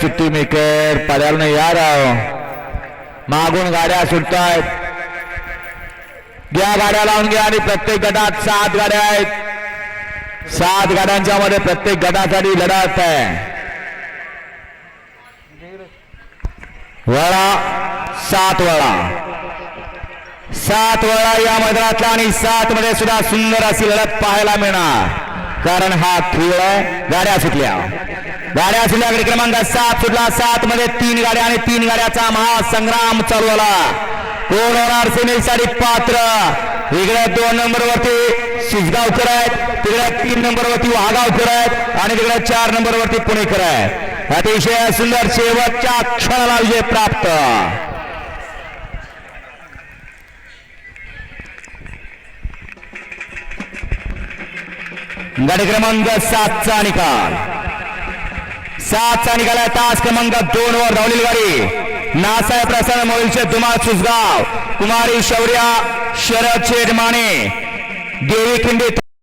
सुट्टी मेकर पडायला नाही या राव मागून गाड्या सुटतायत घ्या गाड्या लावून घ्या आणि प्रत्येक गटात सात गाड्या आहेत सात गाड्यांच्या मध्ये प्रत्येक गटासाठी लढत आहे वळा सात वळा सात वळा या मैदानातला आणि सात मध्ये सुद्धा सुंदर अशी पाहायला मिळणार कारण हा खेळ आहे गाड्या सुटल्या। गाड्या सुटल्या गडी क्रमांक सात सुटला. सात मध्ये तीन गाड्या आणि तीन गाड्याचा महासंग्राम चालू झाला. कोण होणार सेमीसाठी पात्र? इकडे दोन नंबर वरती शिजगावकर आहेत. तिकडे तीन नंबर वरती वाघावकर आहेत. आणि तिकडे चार नंबर वरती पुणेकर आहेत. अतिशय सुंदर शेवटच्या क्षणाला विजय प्राप्त. गाडी क्रमांक सातचा निकाल. सातचा निकाल आहे तास क्रमांक दोन वर धावलेली गाडी. नासाहेब प्रसन्न मोहिलचे धुमाळ सुसगाव कुमारी शौर्या शरद शेटमाने देवी खिंडी